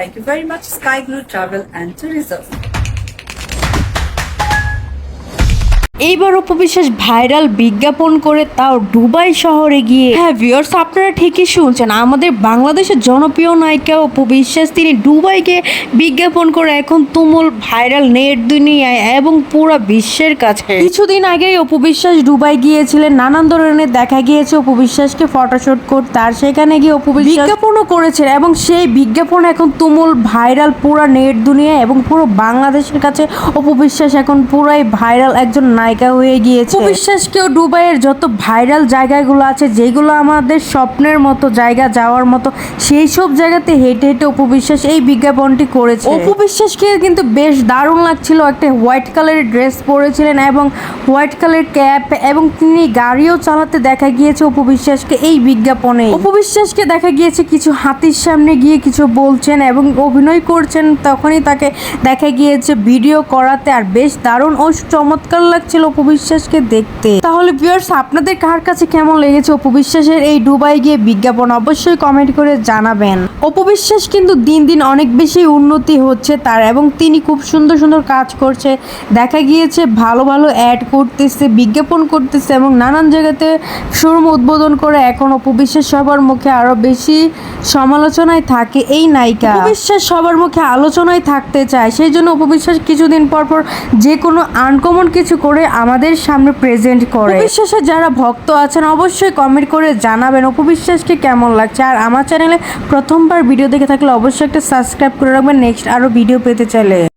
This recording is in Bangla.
Thank you very much, Sky Blue Travel and Tourism. এইবার উপবিশ্বাস ভাইরাল বিজ্ঞাপন করে তাও দুবাই শহরে গিয়ে। হ্যাঁ ভিউয়ার্স আপনারা ঠিকই শুনছেন। আমাদের বাংলাদেশের জনপ্রিয় নায়িকা উপবিশ্বাস, তিনি দুবাইকে বিজ্ঞাপন করে এখন তুমুল ভাইরাল নেট দুনিয়ায় এবং পুরো বিশ্বের কাছে। কিছুদিন আগেই উপবিশ্বাস দুবাই গিয়েছিলেন। নানান ধরনের দেখা গিয়েছে উপবিশ্বাসকে ফটোশুট করতে আর সেখানে গিয়ে উপবিশ্বাস বিজ্ঞাপনও করেছেন এবং সেই বিজ্ঞাপন এখন তুমুল ভাইরাল পুরো নেট দুনিয়া এবং পুরো বাংলাদেশের কাছে উপবিশ্বাস এখন পুরাই ভাইরাল একজন নায়িকা। হয়ে গিয়েছে। উপবিশ্বাসকেও দুবাইয়ের যত ভাইরাল জায়গাগুলো আছে যেগুলো আমাদের স্বপ্নের মতো জায়গা যাওয়ার মতো সেই সব জায়গাতে হেঁটে হেঁটে উপবিশ্বাস এই বিজ্ঞাপনটি করেছে। উপবিশ্বাসকে কিন্তু বেশ দারুণ লাগছিল। একটা হোয়াইট কালারের ড্রেস পরেছিলেন এবং হোয়াইট কালার ক্যাপ এবং তিনি গাড়িও চালাতে দেখা গিয়েছে উপবিশ্বাসকে এই বিজ্ঞাপনে। উপবিশ্বাসকে দেখা গিয়েছে কিছু হাতির সামনে গিয়ে কিছু বলছেন এবং অভিনয় করছেন তখনই তাকে দেখা গিয়েছে ভিডিও করাতে। আর বেশ দারুণ ও চমৎকার লাগছিল উপবিশ্বাসকে দেখতে। তাহলে ভিউয়ার্স আপনাদের কার কাছে কেমন লেগেছে উপবিশ্বাসের এই দুবাই গিয়ে বিজ্ঞাপন? অবশ্যই কমেন্ট করে জানাবেন। অপবিশ্বাস কিন্তু দিন দিন অনেক বেশি উন্নতি হচ্ছে তার এবং তিনি খুব সুন্দর সুন্দর কাজ করছে। দেখা গিয়েছে ভালো ভালো অ্যাড করতেছে, বিজ্ঞাপন করতেছে এবং নানান জায়গাতে শোরুম উদ্বোধন করে এখন অপবিশ্বাস সবার মুখে আরও বেশি সমালোচনায় থাকে এই নায়িকা। অপবিশ্বাস সবার মুখে আলোচনায় থাকতে চায়, সেই জন্য অপবিশ্বাস কিছুদিন পর পর যে কোনো আনকমন কিছু করে আমাদের সামনে প্রেজেন্ট করে। অপবিশ্বাসের যারা ভক্ত আছেন, অবশ্যই কমেন্ট করে জানাবেন অপবিশ্বাসকে কেমন লাগছে। আর আমার চ্যানেলে প্রথমবার ভিডিও দেখে থাকলে অবশ্যই একটা সাবস্ক্রাইব করে রাখবেন। নেক্সট আরও ভিডিও পেতে চাইলে।